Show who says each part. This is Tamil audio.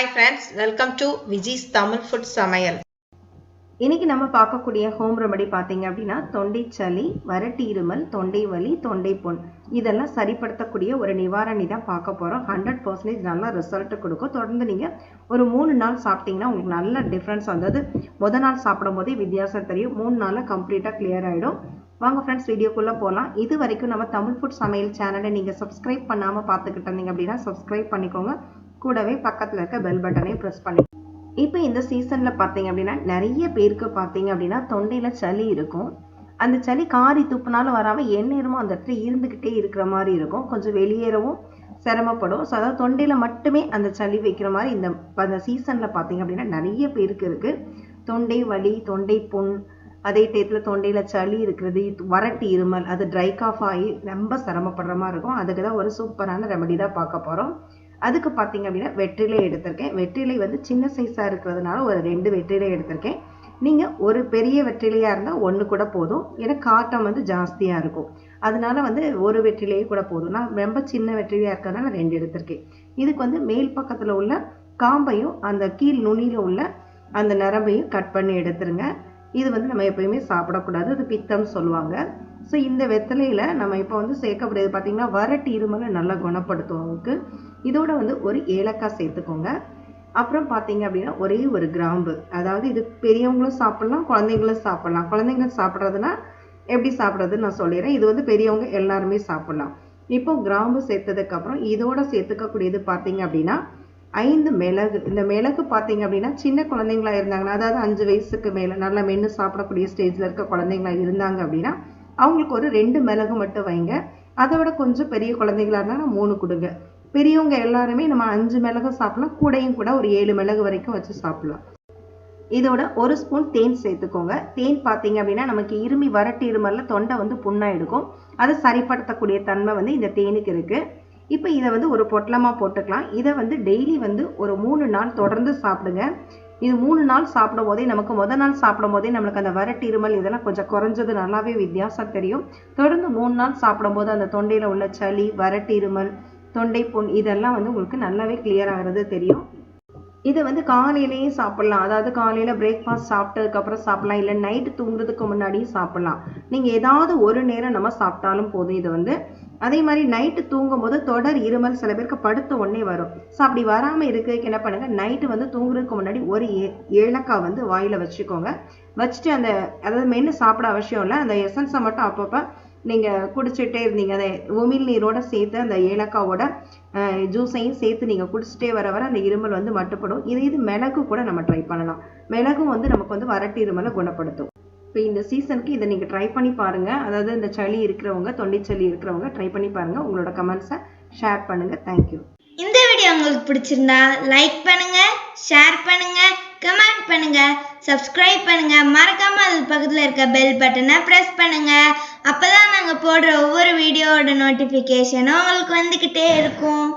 Speaker 1: Hi friends welcome to Viji's Tamil food சமையல்
Speaker 2: இன்னைக்கு நம்ம பார்க்கக்கூடிய ஹோம் ரெமடி பார்த்தீங்க அப்படின்னா தொண்டை சளி வரட்டி இருமல் தொண்டை வலி தொண்டை புண். இதெல்லாம் சரிப்படுத்தக்கூடிய ஒரு நிவாரணி தான் பார்க்க போகிறோம் ஹண்ட்ரட் பர்சன்டேஜ் நல்லா ரிசல்ட் கொடுக்கும். தொடர்ந்து நீங்கள் ஒரு மூணு நாள் சாப்பிட்டீங்கன்னா உங்களுக்கு நல்ல டிஃப்ரென்ஸ் வந்தது முத நாள் சாப்பிடும் போதே வித்தியாசம் தெரியும். மூணு நாளில் கம்ப்ளீட்டாக கிளியர் ஆகிடும் வாங்க ஃப்ரெண்ட்ஸ் வீடியோக்குள்ளே போகலாம் இது வரைக்கும் நம்ம தமிழ் ஃபுட் சமையல் சேனலை நீங்கள் சப்ஸ்கிரைப் பண்ணாமல் பார்த்துக்கிட்டு இருந்தீங்க அப்படின்னா சப்ஸ்கிரைப் பண்ணிக்கோங்க. கூடவே பக்கத்தில் இருக்க பெல் பட்டனையும் ப்ரெஸ் பண்ணி இப்போ இந்த சீசனில் பார்த்தீங்க அப்படின்னா நிறைய பேருக்கு பார்த்தீங்க அப்படின்னா தொண்டையில் சளி இருக்கும். அந்த சளி காரி துப்புனாலும் வராமல் எந்நேரமும் அந்த இடத்துல இருந்துக்கிட்டே இருக்கிற மாதிரி இருக்கும். கொஞ்சம் வெளியேறவும் சிரமப்படும். ஸோ அதாவது தொண்டையில் மட்டுமே அந்த சளி வைக்கிற மாதிரி இந்த அந்த சீசனில் பார்த்தீங்க அப்படின்னா நிறைய பேருக்கு இருக்குது தொண்டை வலி தொண்டை புண் அதே டயத்தில் தொண்டையில் சளி இருக்கிறது வறட்டு இருமல் அது ட்ரை காஃப் ஆகி ரொம்ப சிரமப்படுற மாதிரி இருக்கும். அதுக்கு தான் ஒரு சூப்பரான ரெமடி தான் பார்க்க போகிறோம் அதுக்கு பார்த்தீங்க அப்படின்னா வெற்றிலை எடுத்திருக்கேன். வெற்றிலை வந்து சின்ன சைஸாக இருக்கிறதுனால ஒரு ரெண்டு வெற்றிலை எடுத்திருக்கேன். நீங்கள் ஒரு பெரிய வெற்றிலையாக இருந்தால் ஒன்று கூட போதும். ஏன்னா காட்டம் வந்து ஜாஸ்தியாக இருக்கும். அதனால வந்து ஒரு வெற்றிலையே கூட போதும். நான் ரொம்ப சின்ன வெற்றிலையாக இருக்கிறதுனால ரெண்டு எடுத்திருக்கேன். இதுக்கு வந்து மேல் பக்கத்தில் உள்ள காம்பையும் அந்த கீழ் நுனியில் உள்ள அந்த நரம்பையும் கட் பண்ணி எடுத்துருங்க. இது வந்து நம்ம எப்பயுமே சாப்பிடக்கூடாது. அது பித்தம் சொல்லுவாங்க. ஸோ இந்த வெத்தலையில் நம்ம இப்போ வந்து சேர்க்கக்கூடியது பார்த்தீங்கன்னா வரட்டு இருமலை நல்லா குணப்படுத்தும் உங்களுக்கு. இதோட வந்து ஒரு ஏலக்காய் சேர்த்துக்கோங்க. அப்புறம் பார்த்தீங்க அப்படின்னா ஒரே ஒரு கிராம்பு. அதாவது இது பெரியவங்களும் சாப்பிட்லாம் குழந்தைங்களும் சாப்பிட்லாம். குழந்தைங்க சாப்பிட்றதுனா எப்படி சாப்பிட்றதுன்னு நான் சொல்லிடுறேன். இது வந்து பெரியவங்க எல்லாருமே சாப்பிட்லாம். இப்போ கிராம்பு சேர்த்ததுக்கப்புறம் இதோட சேர்த்துக்கக்கூடியது பார்த்தீங்க அப்படின்னா ஐந்து மிளகு. இந்த மிளகு பார்த்தீங்க அப்படின்னா சின்ன குழந்தைங்களா இருந்தாங்கன்னா அதாவது அஞ்சு வயசுக்கு மேலே நல்லா மென்று சாப்பிடக்கூடிய ஸ்டேஜில் இருக்க குழந்தைங்களா இருந்தாங்க அப்படின்னா அவங்களுக்கு ஒரு ரெண்டு மிளகு மட்டும் வைங்க. அதை விட கொஞ்சம் பெரிய குழந்தைங்களா இருந்தால் மூணு கொடுங்க. பெரியவங்க எல்லாருமே நம்ம அஞ்சு மிளகு சாப்பிடலாம். கூடையும் கூட ஒரு ஏழு மிளகு வரைக்கும் வச்சு சாப்பிடலாம். இதோட ஒரு ஸ்பூன் தேன் சேர்த்துக்கோங்க. தேன் பார்த்தீங்க அப்படின்னா நமக்கு இருமி வரட்டு இருமல்ல தொண்டை வந்து புண்ணாக எடுக்கும் அதை சரிப்படுத்தக்கூடிய தன்மை வந்து இந்த தேனுக்கு இருக்குது இப்போ இதை வந்து ஒரு பொட்டலமாக போட்டுக்கலாம். இதை வந்து டெய்லி வந்து ஒரு மூணு நாள் தொடர்ந்து சாப்பிடுங்க. இது மூணு நாள் சாப்பிடும் போதே நமக்கு முத நாள் சாப்பிடும் போதே நம்மளுக்கு அந்த வரட்டு இருமல் இதெல்லாம் கொஞ்சம் குறைஞ்சது நல்லாவே வித்தியாசம் தெரியும். தொடர்ந்து மூணு நாள் சாப்பிடும் போது அந்த தொண்டையில் உள்ள சளி வரட்டு இருமல் தொண்டை புண் இதெல்லாம் வந்து உங்களுக்கு நல்லாவே கிளியர் ஆகிறது தெரியும். இதை வந்து காலையிலேயும் சாப்பிட்லாம். அதாவது காலையில் பிரேக்ஃபாஸ்ட் சாப்பிட்டதுக்கப்புறம் சாப்பிட்லாம். இல்லை நைட்டு தூங்குறதுக்கு முன்னாடியும் சாப்பிட்லாம். நீங்கள் ஏதாவது ஒரு நேரம் நம்ம சாப்பிட்டாலும் போதும். இது வந்து அதே மாதிரி நைட்டு தூங்கும் போது தொடர் இருமல் சில பேருக்கு படுத்த உடனே வரும். ஸோ அப்படி வராமல் இருக்கிறதுக்கு என்ன பண்ணுங்க? நைட்டு வந்து தூங்குறதுக்கு முன்னாடி ஒரு ஏ ஏலக்காய் வந்து வாயில் வச்சுக்கோங்க. வச்சுட்டு அந்த அதாவது மென்று சாப்பிட அவசியம் இல்லை. அந்த எசன்ஸை மட்டும் அப்பப்போ நீங்கள் குடிச்சிட்டே இருந்தீங்க. அந்த உமிழ் நீரோட சேர்த்து அந்த ஏலக்காவோட ஜூஸையும் சேர்த்து நீங்கள் குடிச்சிட்டே வர வர அந்த இருமல் வந்து மட்டுப்படும். இது இது மிளகு கூட நம்ம ட்ரை பண்ணலாம். மிளகும் வந்து நமக்கு வந்து வறட்டு இருமலை குணப்படுத்தும். இப்போ இந்த சீசனுக்கு இதை நீங்கள் ட்ரை பண்ணி பாருங்கள் அதாவது இந்த சளி இருக்கிறவங்க தொண்டை சளி இருக்கிறவங்க ட்ரை பண்ணி பாருங்கள் உங்களோட கமெண்ட்ஸை ஷேர் பண்ணுங்கள் தேங்க்யூ
Speaker 3: இந்த வீடியோ உங்களுக்கு பிடிச்சிருந்தா லைக் பண்ணுங்கள் ஷேர் பண்ணுங்கள் கமெண்ட் பண்ணுங்கள் சப்ஸ்கிரைப் பண்ணுங்கள் மறக்காம அது பக்கத்தில் இருக்க பெல் பட்டனை ப்ரெஸ் பண்ணுங்கள் அப்போ தான் நாங்கள் போடுற ஒவ்வொரு வீடியோவோட நோட்டிஃபிகேஷனும் உங்களுக்கு வந்துக்கிட்டே இருக்கும்.